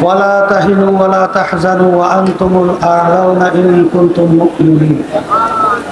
ولا تهنوا ولا تحزنوا وأنتم الأعلون إن كنتم مؤمنين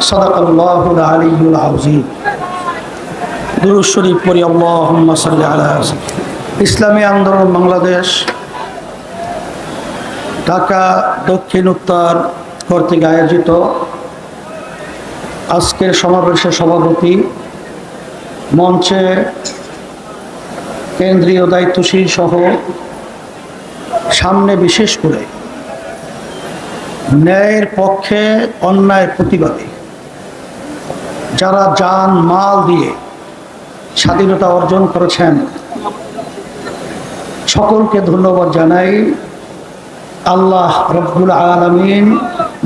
صدق الله العلي العظيم দুরুদ শরীফ পড়ি আল্লাহুম্মা সাল্লি আলা ইসলামী আন্দোলন বাংলাদেশ ঢাকা দক্ষিণ উত্তর কর্তৃক আয়োজিত আজকের সমাবেশের সভাপতি মঞ্চে কেন্দ্রীয় দায়িত্বশীল সহ সামনে বিশেষ করে ন্যায়ের পক্ষে অন্যায়ের প্রতিবাদী যারা যান মাল দিয়ে স্বাধীনতা অর্জন করেছেন, সকলকে ধন্যবাদ জানাই। আল্লাহ রব্বুল আলমিন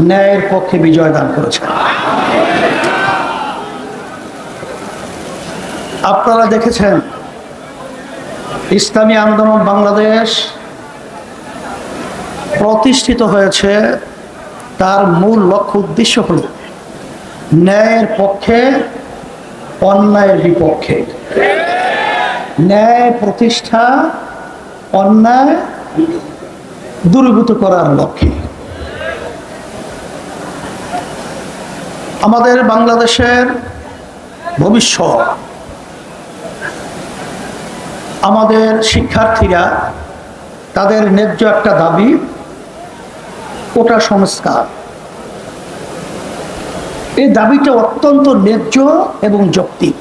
ন্যায়ের পক্ষে বিজয় দান করেছেন। আপনারা দেখেছেন, ইসলামী আন্দোলন বাংলাদেশ প্রতিষ্ঠিত হয়েছে, তার মূল লক্ষ্য উদ্দেশ্য হল ন্যায়ের পক্ষে, অন্যায়ের বিপক্ষে। ন্যায় প্রতিষ্ঠা, অন্যায় দূরীভূত করার লক্ষ্যে। আমাদের বাংলাদেশের ভবিষ্যৎ, আমাদের শিক্ষার্থীরা তাদের ন্যায্য একটা দাবি কোটা সংস্কার। এই দাবিটা অত্যন্ত ন্যায্য এবং যৌক্তিক।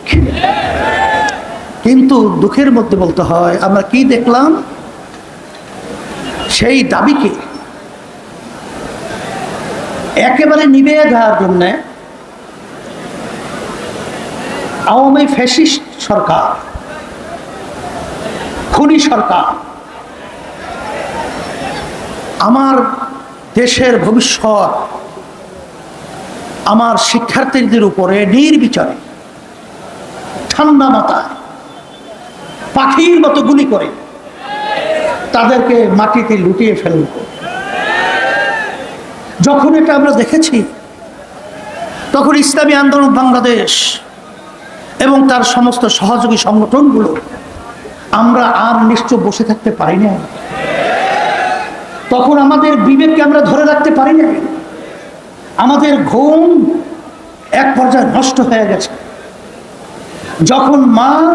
কিন্তু দুঃখের মধ্যে বলতে হয়, আমরা কি দেখলাম? সেই দাবিকে একেবারে নিবে দেওয়ার জন্য আওয়ামী ফ্যাসিস্ট সরকার, খুনি সরকার, আমার দেশের ভবিষ্যৎ আমার শিক্ষার্থীদের উপরে নির্বিচারে ঠান্ডা মাথায়, পাখির মতো গুলি করে তাদেরকে মাটিতে লুটিয়ে ফেলল যখন এটা আমরা দেখেছি, তখন ইসলামী আন্দোলন বাংলাদেশ এবং তার সমস্ত সহযোগী সংগঠনগুলো, আমরা আর নিশ্চয় বসে থাকতে পারি না তখন আমাদের বিবেককে আমরা ধরে রাখতে পারি না। আমাদের ঘুম এক পর্যায়ে নষ্ট হয়ে গেছে। যখন মা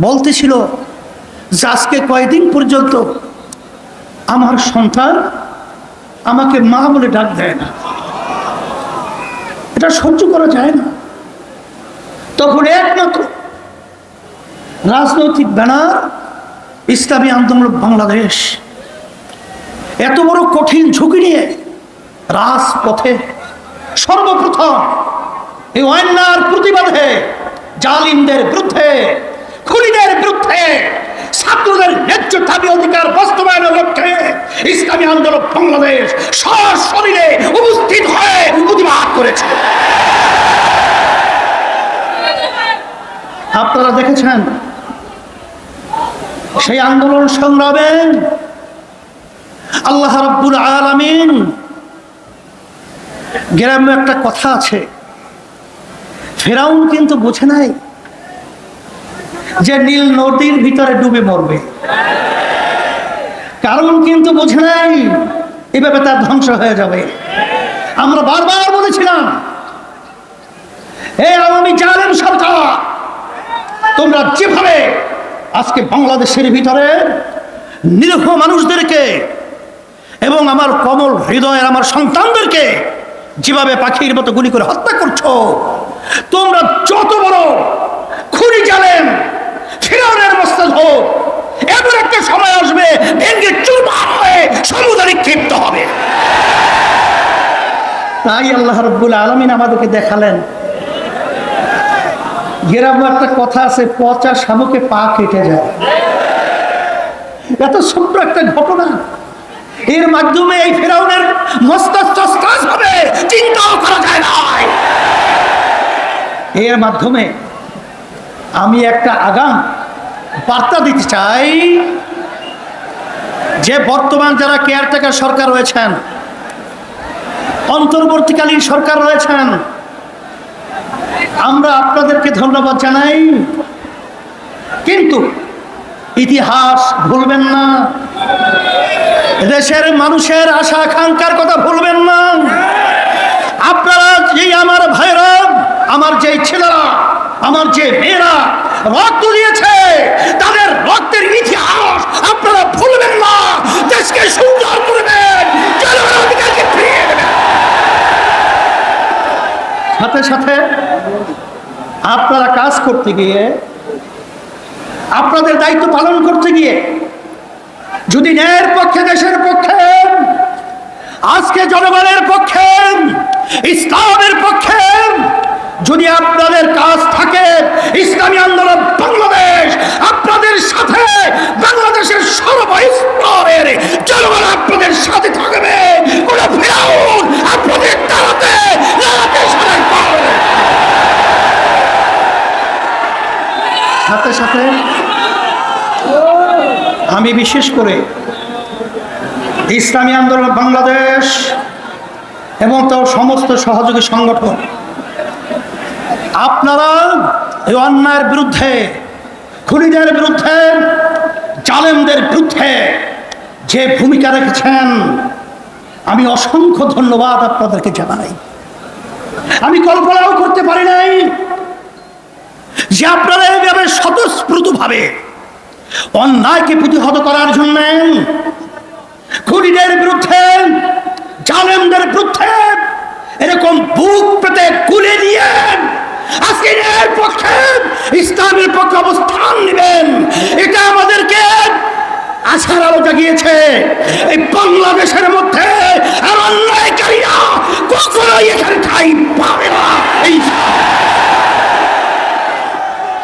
বলতেছিল যে আজকে কয়দিন পর্যন্ত আমার সন্তান আমাকে মা বলে ডাক দেয় না। এটা সহ্য করা যায় না। তখন একমাত্র রাজনৈতিক ব্যানার ইসলামী আন্দোলন বাংলাদেশ। এত বড় কঠিন ঝুঁকি নিয়ে রাজপথে সর্বপ্রথম এই অন্যার প্রতিবাদে জালিমদের বিরুদ্ধে, খুনিদের বিরুদ্ধে, ছাত্রদের ন্যায্য দাবি অধিকার বাস্তবায়নের লক্ষ্যে ইসলামী আন্দোলন বাংলাদেশ সশরীরে উপস্থিত হয়ে প্রতিবাদ করেছে। আপনারা দেখেছেন সেই আন্দোলন সংগ্রামে আল্লাহ রব্বুল আলামিন। গ্রামে একটা কথা আছে। ফেরাউন কিন্তু বোঝে নাই যে নীল নদীর ভিতরে ডুবে মরবে। কারণ কিন্তু বোঝে নাই, এভাবে তার ধ্বংস হয়ে যাবে। আমরা বারবার বলেছিলাম, হে আওয়ামী জালেম সরকার, তোমরা যেভাবে আজকে বাংলাদেশের ভিতরে নিরীহ মানুষদেরকে এবং আমার কমল হৃদয়ের আমার সন্তানদেরকে যেভাবে পাখির মতো গুলি করে হত্যা করছ, তোমরা যত বড় খুনি জানেন ফিরাউনের মস্তাদ হোক এমন একটা সময় আসবে ভেঙ্গে চুরমার হয়ে সমুদ্রে ক্ষিপ্ত হবে। তাই আল্লাহ রব্বুল আলমিন আমাদেরকে দেখালেন। গ্রামে একটা কথা আছে, পচা শামুকে পা কেটে যায়। এত ছোট্ট একটা ঘটনা। এর মাধ্যমে এই ফেরাউনের মস্তিষ্ক স্কাজ হবে, চিন্তাও করা যায় এর মাধ্যমে আমি একটা আগাম, বার্তা দিতে চাই যে বর্তমান যারা কেয়ারটেকার সরকার রয়েছেন, অন্তর্বর্তীকালীন সরকার রয়েছেন, আমরা আপনাদেরকে ধন্যবাদ জানাই। কিন্তু ইতিহাস ভুলবেন না। দেশের মানুষের আশা আকাঙ্ক্ষার কথা ভুলবেন না। আপনারা যেই আমার ভাইরা, আমার যেই ছেলেরা, আমার যে মেয়েরা রক্ত দিয়েছে, তাদের রক্তের ইতিহাস আপনারা ভুলবেন না। দেশকে সুন্দর করবেন সাথে সাথে আপনারা কাজ করতে গিয়ে, আপনাদের দায়িত্ব পালন করতে গিয়ে যদি ন্যায়ের পক্ষে, দেশের পক্ষে, আজকে জনগণের পক্ষে, ইসলামের পক্ষে, যদি আপনাদের কাজ থাকে, ইসলামী আন্দোলন বাংলাদেশ, আপনাদের সাথে বাংলাদেশের সর্বস্তরের জনগণ আপনাদের সাথে থাকবে আপনাদের। সাথে সাথে আমি বিশেষ করে ইসলামী আন্দোলন বাংলাদেশ এবং তার সমস্ত সহযোগী সংগঠন, আপনারা এই অন্যায়ের বিরুদ্ধে, খুনিদের বিরুদ্ধে, জালেমদের বিরুদ্ধে যে ভূমিকা রেখেছেন, আমি অসংখ্য ধন্যবাদ আপনাদেরকে জানাই। আমি কল্পনাও করতে পারি নাই যে আপনারা এইভাবে স্বতঃস্ফূর্তভাবে অন্যায়কে প্রতিহত করার জন্য খুনিদের বিরুদ্ধে, জালেমদের বিরুদ্ধে এরকম বুক পেতে আজকে এর পক্ষে অবস্থান নেবেন। এটা আমাদেরকে এই বাংলাদেশের মধ্যে ঠাই পাবে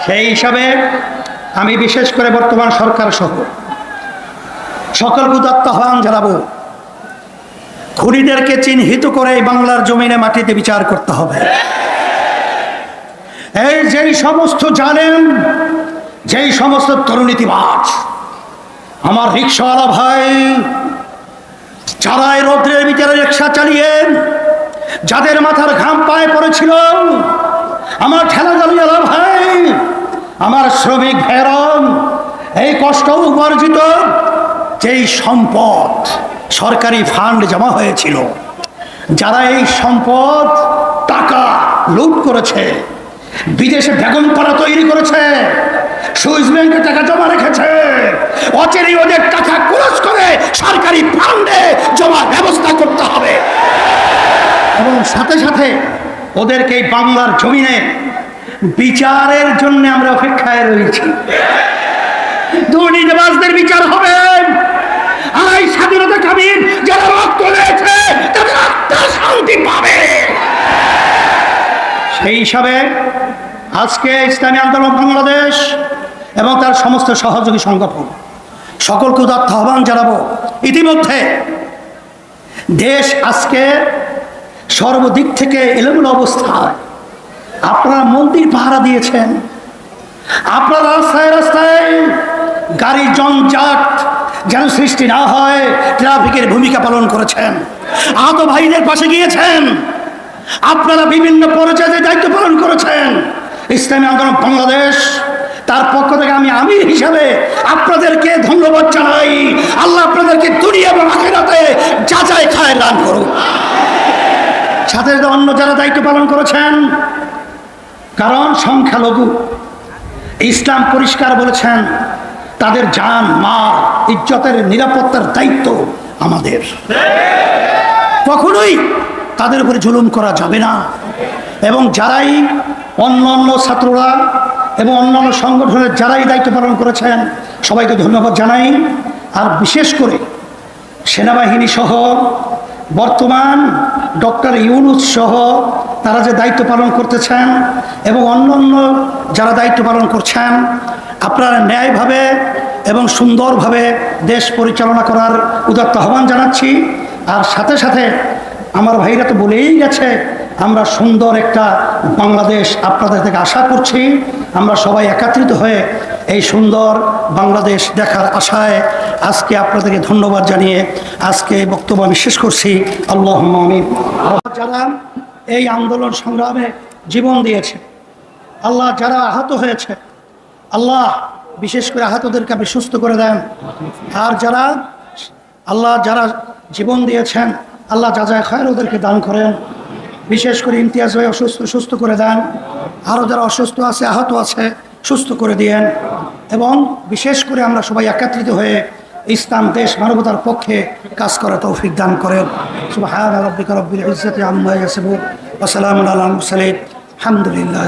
সেই হিসাবে আমি বিশেষ করে বর্তমান সরকার সহ সকল উদাত্ত আহ্বান জানাব। খুনিদেরকে চিহ্নিত করে বাংলার জমিনে মাটিতে বিচার করতে হবে। এই যেই সমস্ত জানেন, যেই সমস্ত তরুণীতিবাজ, আমার রিক্সাওয়ালা ভাই যারা এই রৌদ্রের ভিতরে রিক্সা চালিয়ে যাদের মাথার ঘাম পায়ে পড়েছিল, আমার ঠেলা গালিওয়ালা ভাই আমার শ্রমিক ভেরম, এই কষ্ট উপার্জিত যেই সম্পদ সরকারি ফান্ড জমা হয়েছিল, যারা এই সম্পদ টাকা লুট করেছে, বিদেশে বেগম পাড়া তৈরি করেছে, সুইস ব্যাংকে টাকা জমা রেখেছে, অচেরি ওদের টাকা খরচ করে সরকারি ফান্ডে জমা ব্যবস্থা করতে হবে। এবং সাথে সাথে ওদেরকে বাংলার জমিনে বিচারের জন্য আমরা অপেক্ষায় রয়েছি। দুর্নীতিবাজদের বিচার হবে। আর এই স্বাধীনতা কামীর, যারা রক্ত দিয়েছে, তাদের আত্মা শান্তি পাবে। সেই হিসাবে আজকে ইসলামী আন্দোলন বাংলাদেশ এবং তার সমস্ত সহযোগী সংগঠন সকলকে উদাত্ত আহ্বান জানাব। ইতিমধ্যে দেশ আজকে সর্বদিক থেকে এলোমেলো অবস্থায় আপনারা মন্দির পাহারা দিয়েছেন। আপনারা রাস্তায় রাস্তায় গাড়ি জঞ্জাট যেন সৃষ্টি না হয়, ট্রাফিকের ভূমিকা পালন করেছেন। আহত ভাইদের পাশে গিয়েছেন। আপনারা বিভিন্ন পর্যায়ে দায়িত্ব পালন করেছেন। ইসলামী আন্দোলন বাংলাদেশ, তার পক্ষ থেকে আমি আমির হিসাবে আপনাদেরকে ধন্যবাদ জানাই। আল্লাহ আপনাদেরকে দুনিয়া এবং আখেরাতে যাচাই খায় দান করুন সাথে অন্য যারা দায়িত্ব পালন করেছেন কারণ সংখ্যালঘু। ইসলাম পরিষ্কার বলেছেন, তাদের জান মা ইজ্জতের নিরাপত্তার দায়িত্ব আমাদের। কখনোই তাদের উপরে জুলুম করা যাবে না। এবং যারাই অন্য অন্য ছাত্ররা এবং অন্যান্য সংগঠনের যারাই দায়িত্ব পালন করেছেন, সবাইকে ধন্যবাদ জানাই। আর বিশেষ করে সেনাবাহিনী সহ বর্তমান ডক্টর ইউনুস সহ তারা যে দায়িত্ব পালন করতেছেন এবং অন্য অন্য যারা দায়িত্ব পালন করছেন, আপনারা ন্যায়ভাবে এবং সুন্দরভাবে দেশ পরিচালনা করার উদাত্ত আহ্বান জানাচ্ছি। আর সাথে সাথে আমার ভাইরা তো বলেই গেছে, আমরা সুন্দর একটা বাংলাদেশ আপনাদের থেকে আশা করছি। আমরা সবাই একত্রিত হয়ে এই সুন্দর বাংলাদেশ দেখার আশায় আজকে আপনাদেরকে ধন্যবাদ জানিয়ে আজকে বক্তব্য আমি শেষ করছি। আল্লাহ যারা এই আন্দোলন সংগ্রামে জীবন দিয়েছে, আল্লাহ যারা আহত হয়েছে, আল্লাহ বিশেষ করে আহতদেরকে আপনি সুস্থ করে দেন। আর যারা, আল্লাহ যারা জীবন দিয়েছেন, আল্লাহ যা যা খায়ের ওদেরকে দান করেন। বিশেষ করে ইমতিয়াজ ভাই অসুস্থ, সুস্থ করে দেন। আরও যারা অসুস্থ আছে, আহত আছে সুস্থ করে দিয়েন এবং বিশেষ করে আমরা সবাই একত্রিত হয়ে ইসলাম, দেশ, মানবতার পক্ষে কাজ করা তৌফিক দান করেন। সুবাহ রব্বিকা রব্বিল ইজ্জাতি আম্মা ইয়াসিবু ওয়া সালামুন আলাল মুরসালিন। আলহামদুলিল্লাহ